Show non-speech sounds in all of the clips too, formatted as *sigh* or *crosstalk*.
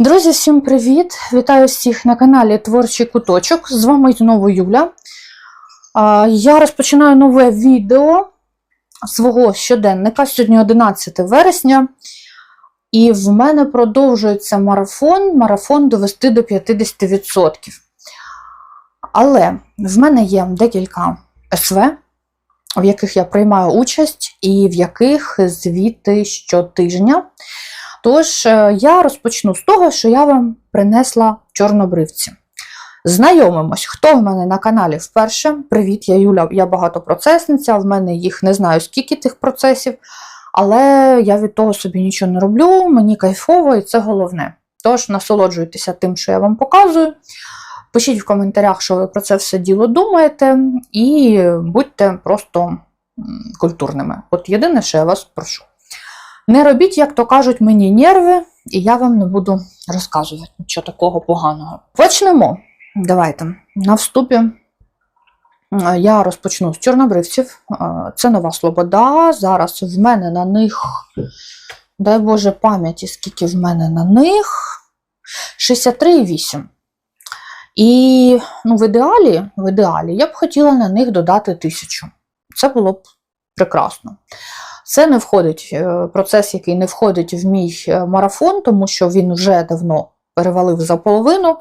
Друзі, всім привіт! Вітаю всіх на каналі Творчий Куточок. З вами знову Юля. Я розпочинаю нове відео свого щоденника. Сьогодні 11 вересня, і в мене продовжується марафон. Марафон довести до 50%. Але в мене є декілька СВ, в яких я приймаю участь, і в яких звіти щотижня. Тож е, я розпочну з того, що я вам принесла чорнобривці. Знайомимось, хто в мене на каналі вперше. Привіт, я Юля, я багатопроцесниця, в мене їх не знаю скільки тих процесів, але я від того собі нічого не роблю, мені кайфово і це головне. Тож насолоджуйтеся тим, що я вам показую. Пишіть в коментарях, що ви про це все діло думаєте, і будьте просто культурними. От єдине, що я вас прошу. Не робіть, як то кажуть, мені нерви, і я вам не буду розказувати нічого такого поганого. Почнемо. Давайте. На вступі я розпочну з чорнобривців. Е, Це нова Слобода. Зараз в мене на них, дай Боже пам'яті, скільки в мене на них. 63,8. І ну, в ідеалі, в ідеалі я б хотіла на них додати тисячу. Це було б прекрасно. Це не входить е, процес, який не входить в мій е, марафон, тому що він вже давно перевалив за половину,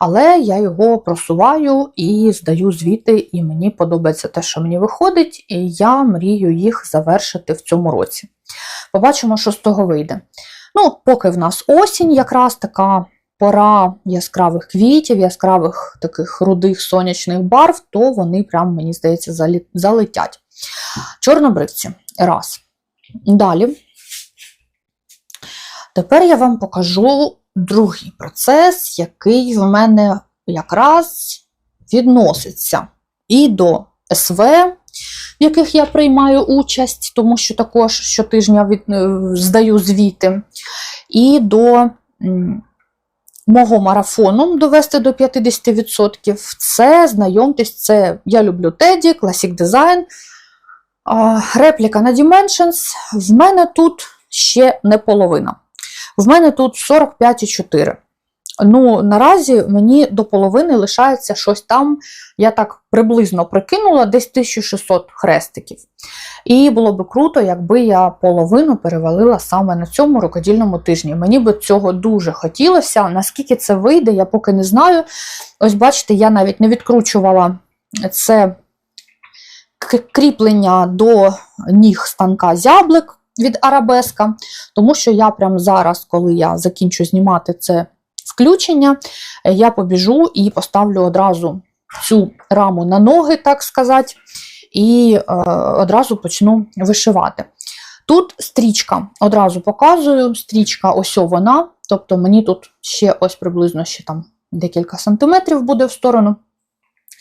але я його просуваю і здаю звіти, і мені подобається те, що мені виходить, і я мрію їх завершити в цьому році. Побачимо, що з того вийде. Ну, поки в нас осінь, якраз така пора яскравих квітів, яскравих таких рудих сонячних барв, то вони прям, мені здається, залетять. Чорнобривці. Раз. Далі. Тепер я вам покажу другий процес, який в мене якраз відноситься і до СВ, в яких я приймаю участь, тому що також щотижня від, е, здаю звіти, і до мого марафону довести до 50%. Це, знайомтесь, це я люблю Теді, Classic Design. Репліка на Dimensions. В мене тут ще не половина. В мене тут 45,4. Ну, наразі мені до половини лишається щось там, я так приблизно прикинула, десь 1600 хрестиків. І було би круто, якби я половину перевалила саме на цьому рукодільному тижні. Мені би цього дуже хотілося. Наскільки це вийде, я поки не знаю. Ось бачите, я навіть не відкручувала це кріплення до ніг станка зяблик від арабеска, тому що я прямо зараз, коли я закінчу знімати це включення, я побіжу і поставлю одразу цю раму на ноги, так сказати, і е, одразу почну вишивати. Тут стрічка, одразу показую, стрічка ось вона, тобто мені тут ще ось приблизно ще там декілька сантиметрів буде в сторону.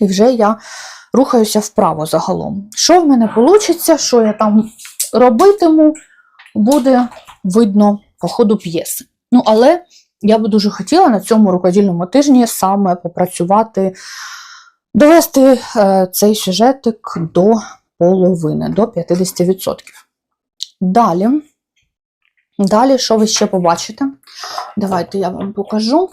І вже я рухаюся вправо загалом. Що в мене вийде, що я там робитиму, буде видно по ходу п'єси. Ну, але я би дуже хотіла на цьому рукодільному тижні саме попрацювати, довести е, цей сюжетик до половини, до 50%. Далі, далі, що ви ще побачите? Давайте я вам покажу.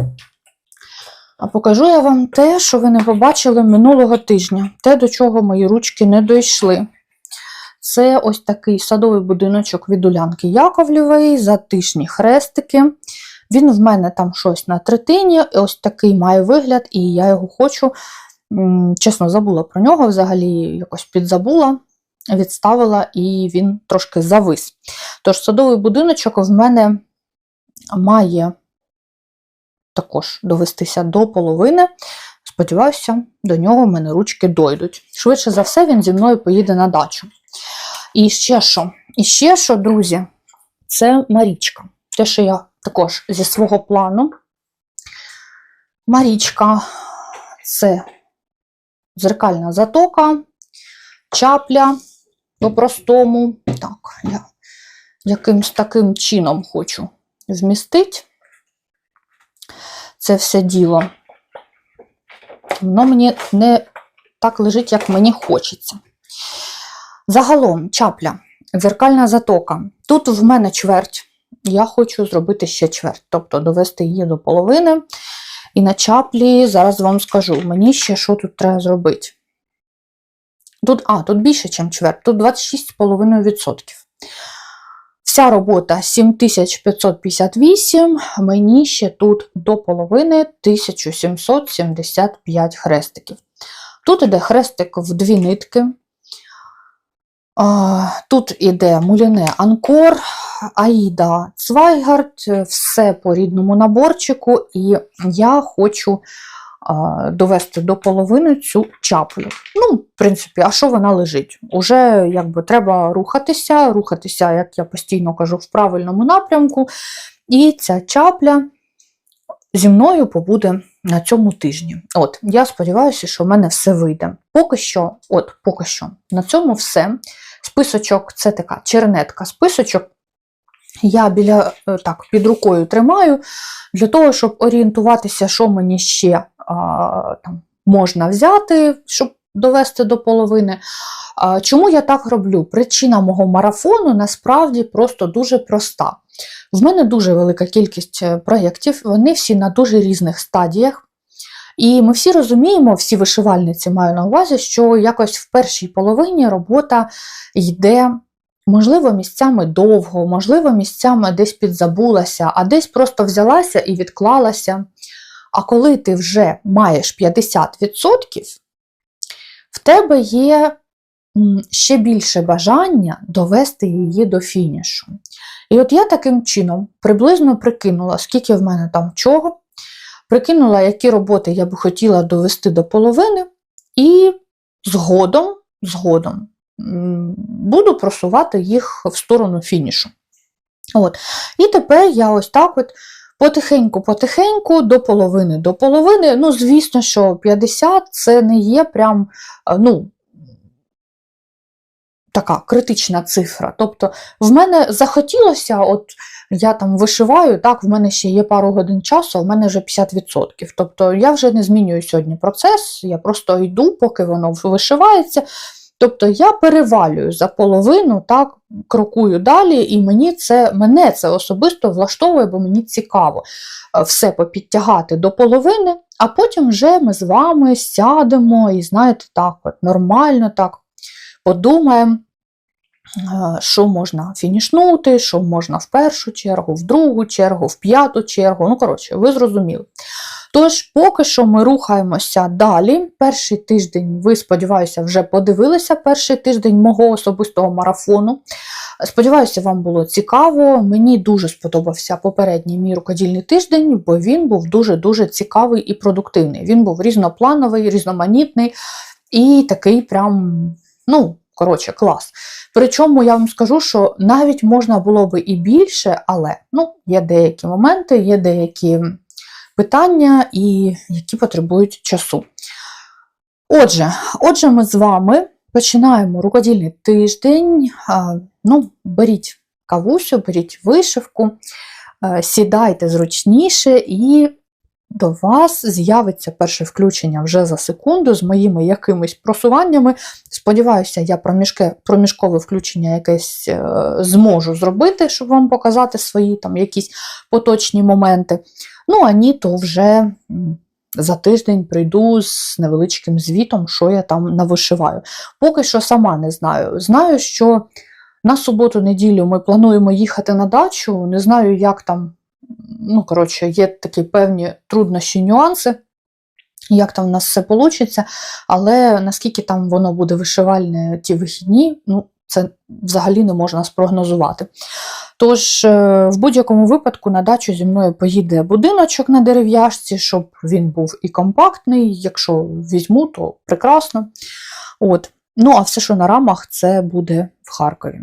А покажу я вам те, що ви не побачили минулого тижня, те, до чого мої ручки не дійшли. Це ось такий садовий будиночок від Улянки Яковлєвої, затишні хрестики. Він в мене там щось на третині, ось такий має вигляд, і я його хочу. Чесно, забула про нього, взагалі якось підзабула, відставила, і він трошки завис. Тож садовий будиночок в мене має також довестися до половини. Сподіваюся, до нього в мене ручки дойдуть. Швидше за все, він зі мною поїде на дачу. І ще що? І ще що, друзі, це Марічка. Те, що я також зі свого плану. Марічка це зеркальна затока, чапля по-простому. Так, я якимсь таким чином хочу вмістити це все діло. Воно мені не так лежить, як мені хочеться. Загалом, чапля, дзеркальна затока. Тут в мене чверть я хочу зробити ще чверть, тобто довести її до половини. І на чаплі зараз вам скажу, мені ще що тут треба зробити. Тут, а, тут більше, ніж чверть, тут 26,5%. Вся робота 7558, мені ще тут до половини 1775 хрестиків. Тут іде хрестик в дві нитки. Тут іде муліне Анкор, Аїда Цвайгард, все по рідному наборчику, і я хочу довести до половини цю чаплю. Ну, в принципі, а що вона лежить? Уже якби треба рухатися, рухатися, як я постійно кажу, в правильному напрямку. І ця чапля зі мною побуде на цьому тижні. От, я сподіваюся, що в мене все вийде. Поки що, от, поки що, на цьому все. Списочок це така чернетка. Списочок я біля е, так, під рукою тримаю для того, щоб орієнтуватися, що мені ще там, можна взяти, щоб довести до половини. Чому я так роблю? Причина мого марафону насправді просто дуже проста. В мене дуже велика кількість е, проєктів, вони всі на дуже різних стадіях. І ми всі розуміємо, всі вишивальниці маю на увазі, що якось в першій половині робота йде, можливо, місцями довго, можливо, місцями десь підзабулася, а десь просто взялася і відклалася. А коли ти вже маєш 50%, в тебе є ще більше бажання довести її до фінішу. І от я таким чином приблизно прикинула, скільки в мене там чого, прикинула, які роботи я би хотіла довести до половини, і згодом, згодом буду просувати їх в сторону фінішу. От. І тепер я ось так от потихеньку-потихеньку, до половини до половини. Ну, звісно, що 50 це не є прям, ну, така критична цифра. Тобто, в мене захотілося, от я там вишиваю, так, в мене ще є пару годин часу, а в мене вже 50%. Тобто я вже не змінюю сьогодні процес, я просто йду, поки воно вишивається. Тобто я перевалюю за половину, так, крокую далі, і мені це, мене це особисто влаштовує, бо мені цікаво е, все попідтягати до половини, а потім вже ми з вами сядемо і, знаєте, так, от нормально так подумаємо, е, що можна фінішнути, що можна в першу чергу, в другу чергу, в п'яту чергу. Ну, коротше, ви зрозуміли. Тож, поки що ми рухаємося далі. Перший тиждень, ви, сподіваюся, вже подивилися перший тиждень мого особистого марафону. Сподіваюся, вам було цікаво. Мені дуже сподобався попередній мій рукодільний тиждень, бо він був дуже-дуже цікавий і продуктивний. Він був різноплановий, різноманітний і такий прям, ну, коротше, клас. Причому я вам скажу, що навіть можна було би і більше, але ну, є деякі моменти, є деякі питання, і які потребують часу. Отже, отже, ми з вами починаємо рукодільний тиждень. Ну, Беріть кавусю, беріть вишивку, сідайте зручніше, і до вас з'явиться перше включення вже за секунду з моїми якимись просуваннями. Сподіваюся, я проміжке, проміжкове включення якесь е, зможу зробити, щоб вам показати свої там якісь поточні моменти. Ну, а ні, то вже за тиждень прийду з невеличким звітом, що я там навишиваю. Поки що сама не знаю. Знаю, що на суботу-неділю ми плануємо їхати на дачу. Не знаю, як там, ну, коротше, є такі певні труднощі, нюанси. Як там в нас все вийде, але наскільки там воно буде вишивальне ті вихідні, ну, це взагалі не можна спрогнозувати. Тож, е, в будь-якому випадку на дачу зі мною поїде будиночок на дерев'яшці, щоб він був і компактний. Якщо візьму, то прекрасно. От. Ну, а все, що на рамах, це буде в Харкові.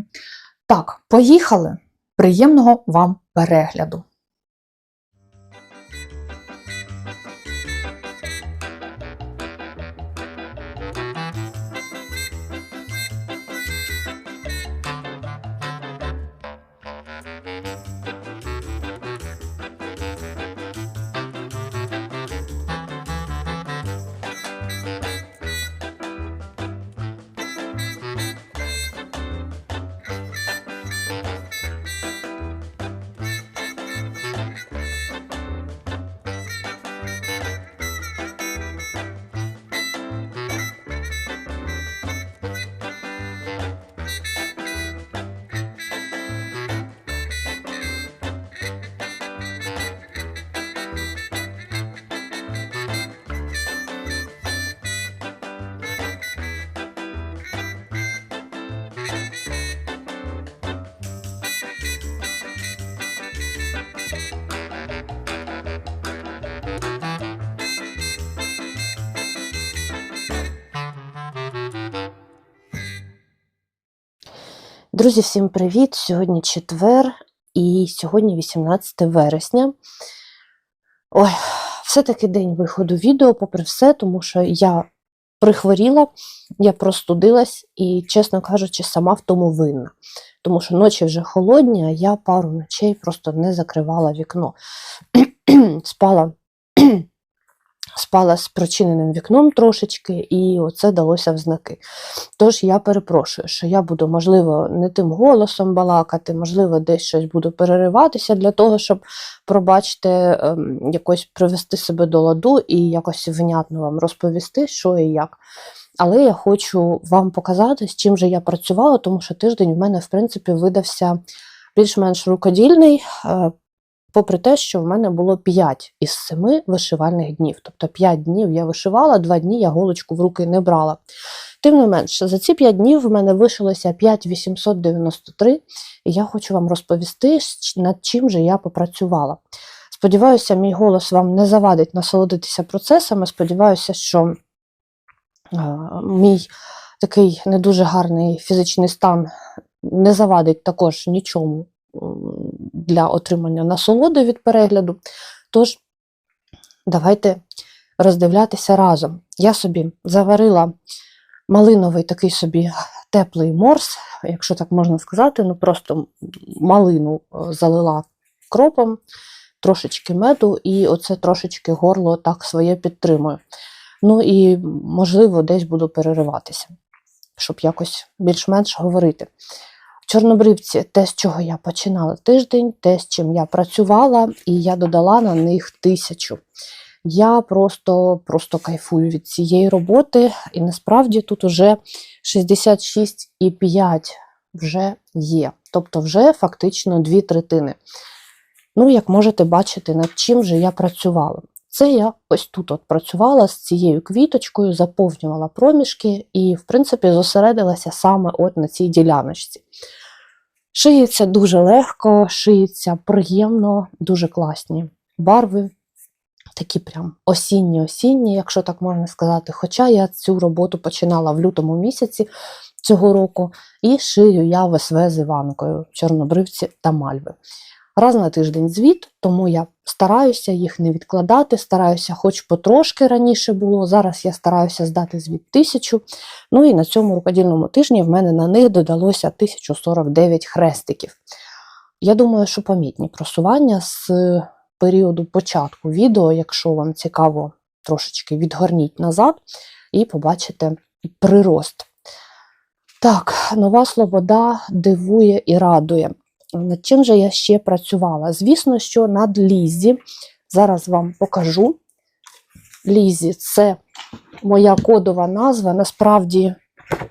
Так, поїхали. Приємного вам перегляду! Друзі, всім привіт! Сьогодні четвер і сьогодні 18 вересня. Ой, все-таки день виходу відео, попри все, тому що я прихворіла, я простудилась і, чесно кажучи, сама в тому винна. Тому що ночі вже холодні, а я пару ночей просто не закривала вікно. *clears throat* Спала спала з прочиненим вікном трошечки, і оце далося в знаки. Тож я перепрошую, що я буду, можливо, не тим голосом балакати, можливо, десь щось буду перериватися для того, щоб, пробачте, ем, якось привести себе до ладу і якось внятно вам розповісти, що і як. Але я хочу вам показати, з чим же я працювала, тому що тиждень в мене, в принципі, видався більш-менш рукодільний. Попри те, що в мене було 5 із 7 вишивальних днів. Тобто 5 днів я вишивала, 2 дні я голочку в руки не брала. Тим не менш, за ці 5 днів в мене вишилося 5893, і я хочу вам розповісти, над чим же я попрацювала. Сподіваюся, мій голос вам не завадить насолодитися процесами. Сподіваюся, що мій такий не дуже гарний фізичний стан не завадить також нічому для отримання насолоди від перегляду. Тож, давайте роздивлятися разом. Я собі заварила малиновий такий собі теплий морс, якщо так можна сказати, ну просто малину е, залила кропом, трошечки меду, і оце трошечки горло так своє підтримую. Ну і, можливо, десь буду перериватися, щоб якось більш-менш говорити. Чорнобривці те, з чого я починала тиждень, те, з чим я працювала, і я додала на них тисячу. Я просто, просто кайфую від цієї роботи, і насправді тут уже 66,5 вже є. Тобто вже фактично дві третини. Ну, як можете бачити, над чим же я працювала. Це я ось тут от працювала з цією квіточкою, заповнювала проміжки і, в принципі, зосередилася саме от на цій діляночці. Шиється дуже легко, шиється приємно, дуже класні барви, такі прям осінні-осінні, якщо так можна сказати. Хоча я цю роботу починала в лютому місяці цього року, і шию я в СВ з Іванкою, чорнобривці та мальви. Раз на тиждень звіт, тому я стараюся їх не відкладати, стараюся, хоч потрошки раніше було. Зараз я стараюся здати звіт тисячу. Ну і на цьому рукодільному тижні в мене на них додалося 1049 хрестиків. Я думаю, що помітні просування з періоду початку відео, якщо вам цікаво, трошечки відгорніть назад і побачите прирост. Так, нова Слобода дивує і радує. Над чим же я ще працювала? Звісно, що над Лізі. Зараз вам покажу. Лізі це моя кодова назва. Насправді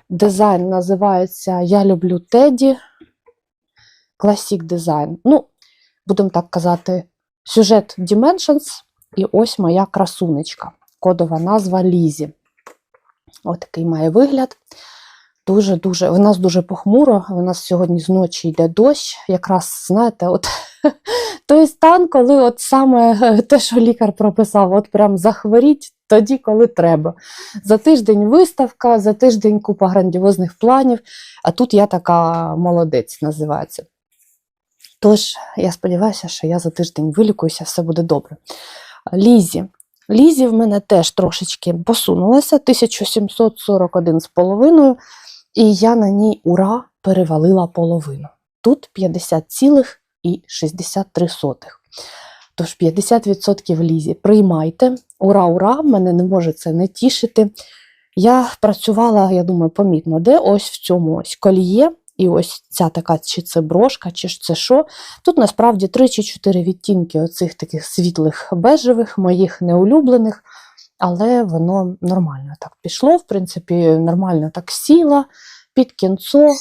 дизайн називається Я люблю Теді. Класік дизайн. Ну, будемо так казати, сюжет Dimensions. І ось моя красунечка. Кодова назва Лізі. Ось такий має вигляд. Дуже-дуже, в нас дуже похмуро, у нас сьогодні зночі йде дощ. Якраз, знаєте, от *laughs* той стан, коли от саме е, те, що лікар прописав, от прям захворіть тоді, коли треба. За тиждень виставка, за тиждень купа грандіозних планів, а тут я така молодець називається. Тож, я сподіваюся, що я за тиждень вилікуюся, все буде добре. Лізі. Лізі в мене теж трошечки посунулася, 1741 з половиною, і я на ній ура перевалила половину. Тут 50,63. Тож 50% лізі. Приймайте. Ура, ура! Мене не може це не тішити. Я працювала, я думаю, помітно, де ось в цьому ось коліє. І ось ця така, чи це брошка, чи це що. Тут насправді 3 чи 4 відтінки оцих таких світлих бежевих, моїх неулюблених, але воно нормально так пішло, в принципі, нормально так сіла під кінцо, е,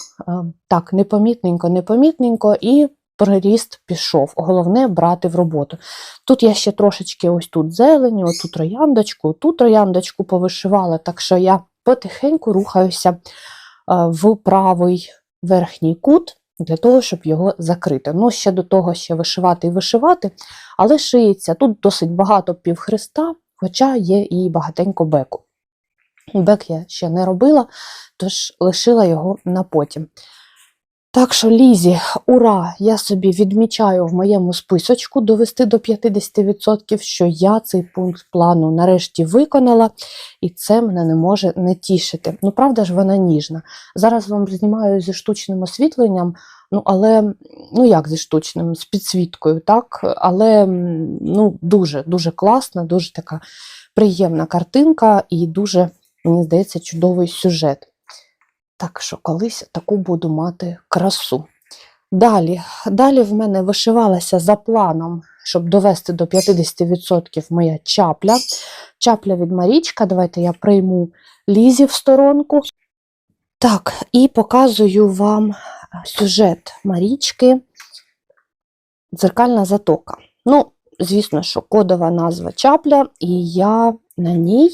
так, непомітненько, непомітненько, і приріст пішов. Головне брати в роботу. Тут я ще трошечки ось тут зелені, отут трояндочку, тут трояндочку повишивала, так що я потихеньку рухаюся е, в правий верхній кут для того, щоб його закрити. Ну, ще до того ще вишивати і вишивати, але шиється тут досить багато півхреста, хоча є і багатенько беку. Бек я ще не робила, тож лишила його на потім. Так що, Лізі, ура! Я собі відмічаю в моєму списочку довести до 50%, що я цей пункт плану нарешті виконала, і це мене не може не тішити. Ну, правда ж, вона ніжна. Зараз вам знімаю зі штучним освітленням, ну, але ну як зі штучним, з підсвіткою, так? Але ну, дуже, дуже класна, дуже така приємна картинка і дуже, мені здається, чудовий сюжет. Так що колись таку буду мати красу. Далі, далі в мене вишивалася за планом, щоб довести до 50% моя чапля. Чапля від Марічка. Давайте я прийму лізі в сторонку. Так, і показую вам сюжет Марічки. Дзеркальна затока. Ну, звісно, що кодова назва чапля, і я на ній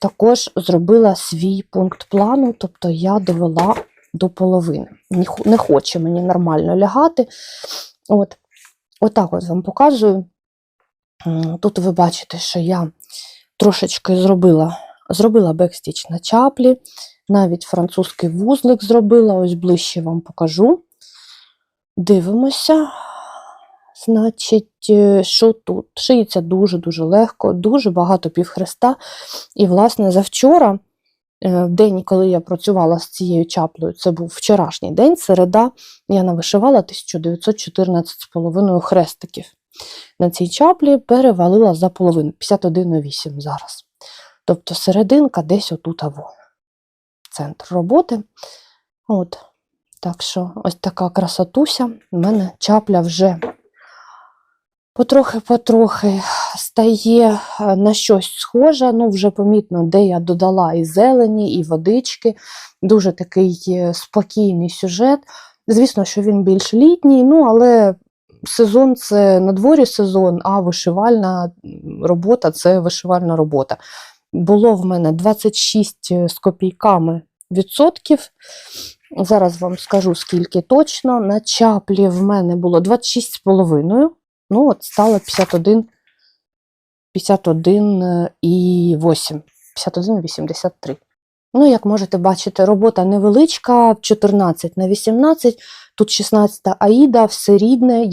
також зробила свій пункт плану, тобто я довела до половини. Не хоче мені нормально лягати. От, отак от вам показую. Тут ви бачите, що я трошечки зробила, зробила бекстіч на чаплі, навіть французький вузлик зробила, ось ближче вам покажу. Дивимося. Значить, е, що тут? Шиється дуже-дуже легко, дуже багато півхреста. І, власне, завчора, е, в день, коли я працювала з цією чаплею, це був вчорашній день, середа, я навишивала 1914,5 хрестиків. На цій чаплі перевалила за половину, 51,8 зараз. Тобто серединка десь отут аво. Центр роботи. От. Так що ось така красотуся. У мене чапля вже потрохи-потрохи стає е, на щось схоже. Ну, вже помітно, де я додала і зелені, і водички. Дуже такий е, спокійний сюжет. Звісно, що він більш літній, ну але сезон це на дворі сезон, а вишивальна робота це вишивальна робота. Було в мене 26 з копійками відсотків. Зараз вам скажу, скільки точно. На чаплі в мене було 26,5. Ну, от стало 51, 51,8, 51,83. Ну, як можете бачити, робота невеличка, 14 на 18, тут 16 аїда, все рідне.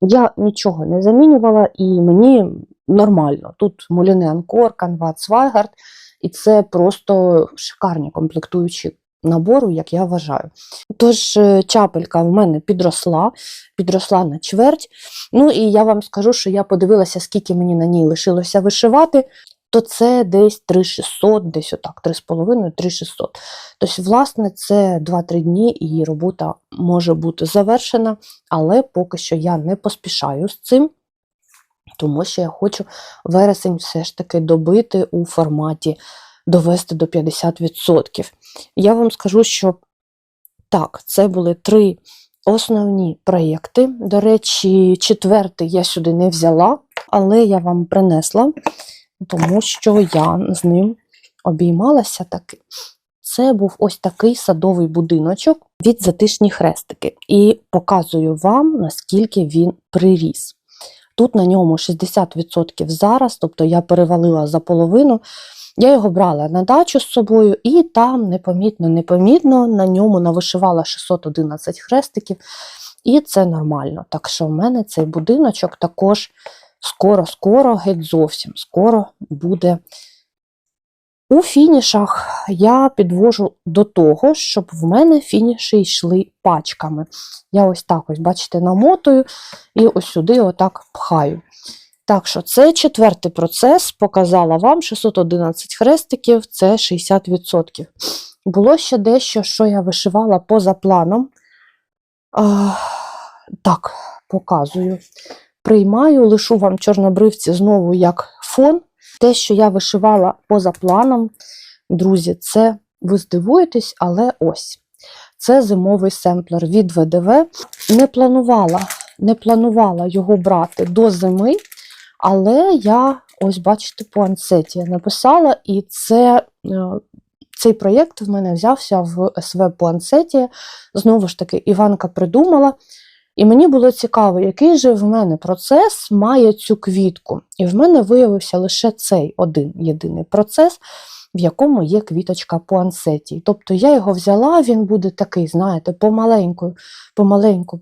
Я, нічого не замінювала і мені нормально. Тут Муліне Анкор, Канва Цвайгард, і це просто шикарні комплектуючі набору, як я вважаю. Тож е, чапелька в мене підросла, підросла на чверть. Ну і я вам скажу, що я подивилася, скільки мені на ній лишилося вишивати, то це десь 3600, десь отак, 3,5, 3600. Тобто, власне, це 2-3 дні і робота може бути завершена, але поки що я не поспішаю з цим. Тому що я хочу вересень все ж таки добити у форматі довести до 50%. Я вам скажу, що так, це були три основні проєкти. До речі, четвертий я сюди не взяла, але я вам принесла, тому що я з ним обіймалася таки. Це був ось такий садовий будиночок від затишні хрестики. І показую вам, наскільки він приріс. Тут на ньому 60% зараз, тобто я перевалила за половину. Я його брала на дачу з собою, і там непомітно, непомітно на ньому навишивала 611 хрестиків, і це нормально. Так що в мене цей будиночок також скоро-скоро, геть зовсім скоро буде. У фінішах я підвожу до того, щоб в мене фініші йшли пачками. Я ось так ось, бачите, намотую і ось сюди отак пхаю. Так що це четвертий процес, показала вам 611 хрестиків, це 60%. Було ще дещо, що я вишивала поза планом. Так, показую. Приймаю, лишу вам чорнобривці знову як фон. Те, що я вишивала поза планом, друзі, це ви здивуєтесь, але ось. Це зимовий семплер від ВДВ. Не планувала, не планувала його брати до зими. Але я, ось бачите, по ансеті написала, і це, е, цей проєкт в мене взявся в СВ по ансеті. Знову ж таки, Іванка придумала. І мені було цікаво, який же в мене процес має цю квітку. І в мене виявився лише цей один єдиний процес, в якому є квіточка пуансеті. Тобто я його взяла, він буде такий, знаєте, помаленьку, помаленьку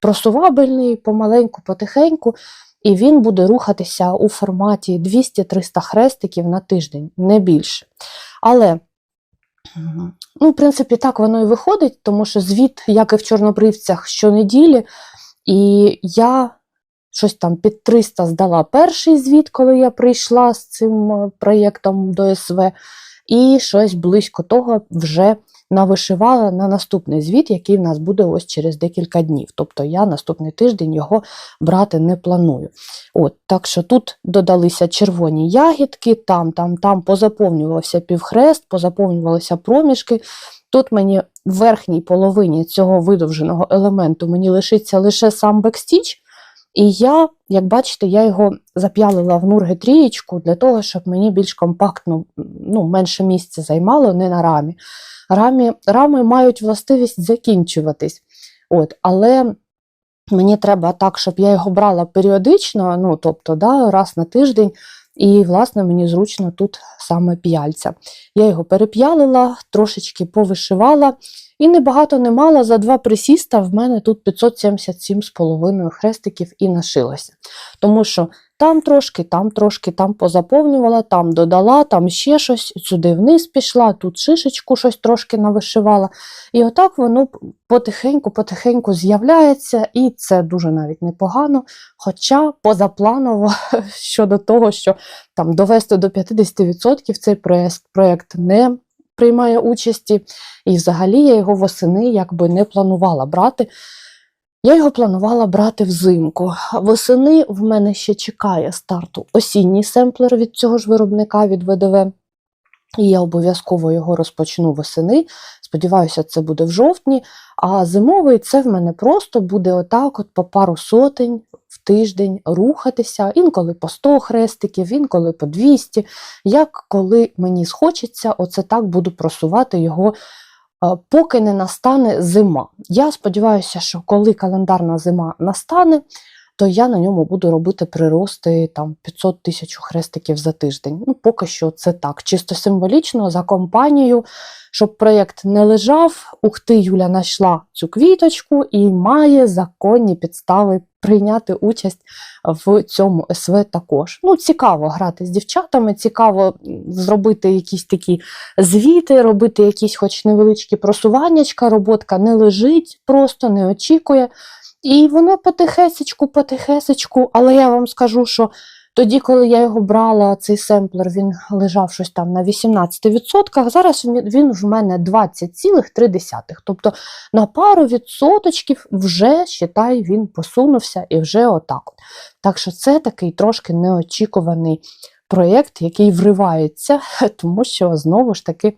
просувабельний, помаленьку, потихеньку, і він буде рухатися у форматі 200-300 хрестиків на тиждень, не більше. Але, ну, в принципі, так воно і виходить, тому що звіт, як і в чорнобривцях, щонеділі, і я щось там під 300 здала перший звіт, коли я прийшла з цим е, проєктом до СВ, і щось близько того вже навишивала на наступний звіт, який в нас буде ось через декілька днів. Тобто я наступний тиждень його брати не планую. От, так що тут додалися червоні ягідки, там, там, там позаповнювався півхрест, позаповнювалися проміжки. Тут мені в верхній половині цього видовженого елементу мені лишиться лише сам бекстіч. І я, як бачите, я його зап'ялила в нурги трієчку для того, щоб мені більш компактно, ну, менше місця займало, не на рамі. Рамі, рами мають властивість закінчуватись. От, але мені треба так, щоб я його брала періодично, ну, тобто да, раз на тиждень, і, власне, мені зручно тут саме п'яльця. Я його переп'ялила, трошечки повишивала, і небагато не мала, за два присіста в мене тут 577,5 хрестиків і нашилося. Тому що там трошки, там трошки, там позаповнювала, там додала, там ще щось, сюди вниз пішла, тут шишечку щось трошки навишивала. І отак воно потихеньку-потихеньку з'являється, і це дуже навіть непогано. Хоча позапланово *laughs* щодо того, що там довести до 50% цей проєкт, не приймає участі, і взагалі я його восени якби не планувала брати. Я його планувала брати взимку. Восени в мене ще чекає старту осінній семплер від цього ж виробника від ВДВ. І я обов'язково його розпочну восени. Сподіваюся, це буде в жовтні. А зимовий це в мене просто буде отак, от по пару сотень в тиждень рухатися, інколи по 100 хрестиків, інколи по 200. Як коли мені схочеться, оце так буду просувати його поки не настане зима. Я сподіваюся, що коли календарна зима настане, то я на ньому буду робити прирости там 500 тисяч хрестиків за тиждень. Ну, поки що це так, чисто символічно за компанію, щоб проєкт не лежав. Ух ти, Юля знайшла цю квіточку і має законні підстави прийняти участь в цьому СВ також. Ну, цікаво грати з дівчатами, цікаво зробити якісь такі звіти, робити якісь хоч невеличкі просуваннячка, роботка не лежить, просто не очікує. І воно потихесечку, потихесечку, але я вам скажу, що тоді, коли я його брала, цей семплер, він лежав щось там на 18%, зараз він в мене 20,3. Тобто на пару відсоточків вже, считай, він посунувся і вже отак. от. Так що це такий трошки неочікуваний проєкт, який вривається, *laughs* тому що знову ж таки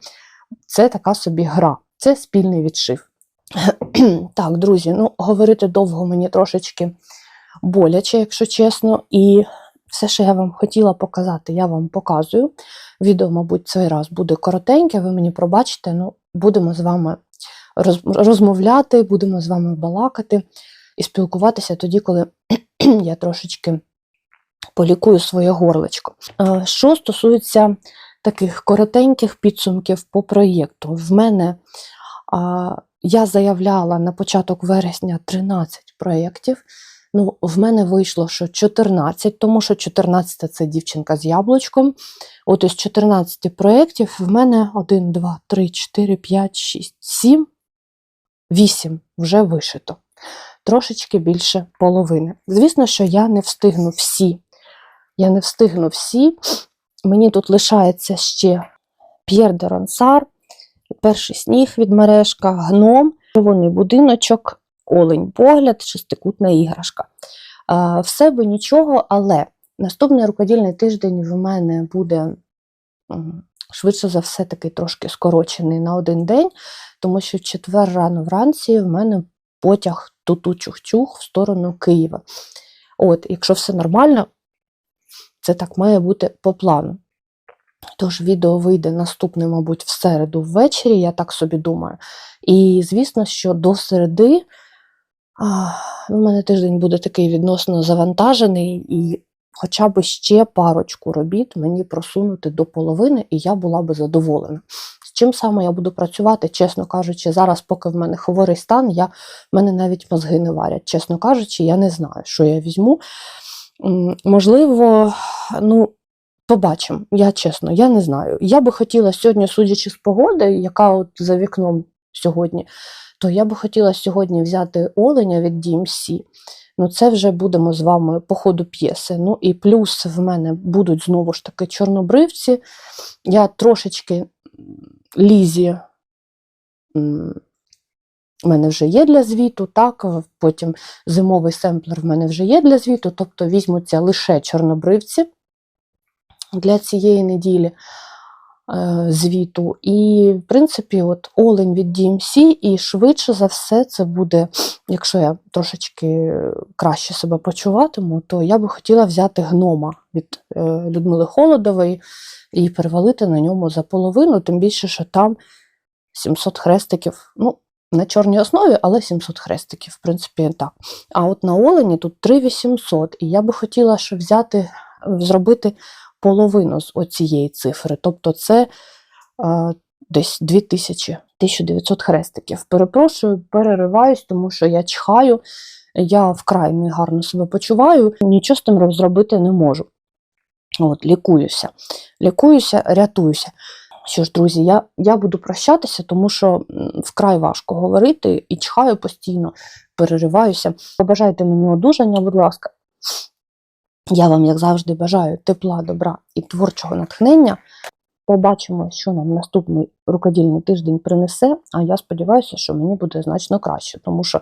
це така собі гра, це спільний відшив. *clears throat* Так, друзі, ну говорити довго мені трошечки боляче, якщо чесно. І все, що я вам хотіла показати, я вам показую. Відео, мабуть, цей раз буде коротеньке, ви мені пробачите, ну, будемо з вами роз- розмовляти, будемо з вами балакати і спілкуватися тоді, коли *clears throat* я трошечки полікую своє горлечко. Е, Що стосується таких коротеньких підсумків по проєкту, в мене я заявляла на початок вересня 13 проєктів. Ну, в мене вийшло, що 14, тому що 14 це дівчинка з яблучком. От із 14 проєктів в мене 1, 2, 3, 4, 5, 6, 7, 8 вже вишито. Трошечки більше половини. Звісно, що я не встигну всі. Я не встигну всі. Мені тут лишається ще П'єр де Ронсар, перший сніг від мережка, гном, червоний будиночок, олень погляд, шестикутна іграшка. А, все би нічого, але наступний рукодільний тиждень в мене буде швидше за все таки трошки скорочений на один день, тому що в четвер рано вранці в мене потяг туту-чух-чух в сторону Києва. От, якщо все нормально, це так має бути по плану. Тож відео вийде наступне, мабуть, в середу ввечері, я так собі думаю. І звісно, що до середи А, ну, У мене тиждень буде такий відносно завантажений, і хоча б ще парочку робіт мені просунути до половини, і я була би задоволена. З чим саме я буду працювати, чесно кажучи, зараз, поки в мене хворий стан, я, в мене навіть мозги не варять. Чесно кажучи, я не знаю, що я візьму. Можливо, ну, побачимо. Я чесно, я не знаю. Я би хотіла сьогодні, судячи з погоди, яка от за вікном сьогодні, то я би хотіла сьогодні взяти оленя від DMC. Ну, це вже будемо з вами по ходу п'єси. Ну і плюс в мене будуть знову ж таки чорнобривці. Я трошечки лізі. в мене вже є для звіту, так, потім зимовий семплер в мене вже є для звіту, тобто візьмуться лише чорнобривці для цієї неділі е, звіту. І, в принципі, от олень від DMC, і швидше за все, це буде, якщо я трошечки краще себе почуватиму, то я би хотіла взяти гнома від е, Людмили Холодової і перевалити на ньому за половину, тим більше, що там 700 хрестиків. Ну, на чорній основі, але 700 хрестиків, в принципі, так. А от на олені тут 3800, і я би хотіла ще взяти, зробити половину з оцієї цифри. Тобто це е, десь 2000, 1900 хрестиків. Перепрошую, перериваюсь, тому що я чхаю, я вкрай негарно себе почуваю, нічого з тим зробити не можу. От, лікуюся. Лікуюся, рятуюся. Що ж, друзі, я, я буду прощатися, тому що вкрай важко говорити і чхаю постійно, перериваюся. Побажайте мені одужання, будь ласка. Я вам, як завжди, бажаю тепла, добра і творчого натхнення. Побачимо, що нам наступний рукодільний тиждень принесе. А я сподіваюся, що мені буде значно краще, тому що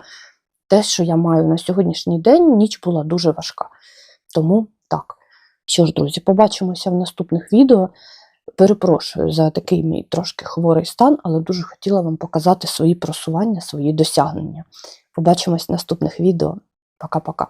те, що я маю на сьогоднішній день, ніч була дуже важка. Тому так. Що ж, друзі, побачимося в наступних відео. Перепрошую за такий мій трошки хворий стан, але дуже хотіла вам показати свої просування, свої досягнення. Побачимось в наступних відео. Пока-пока.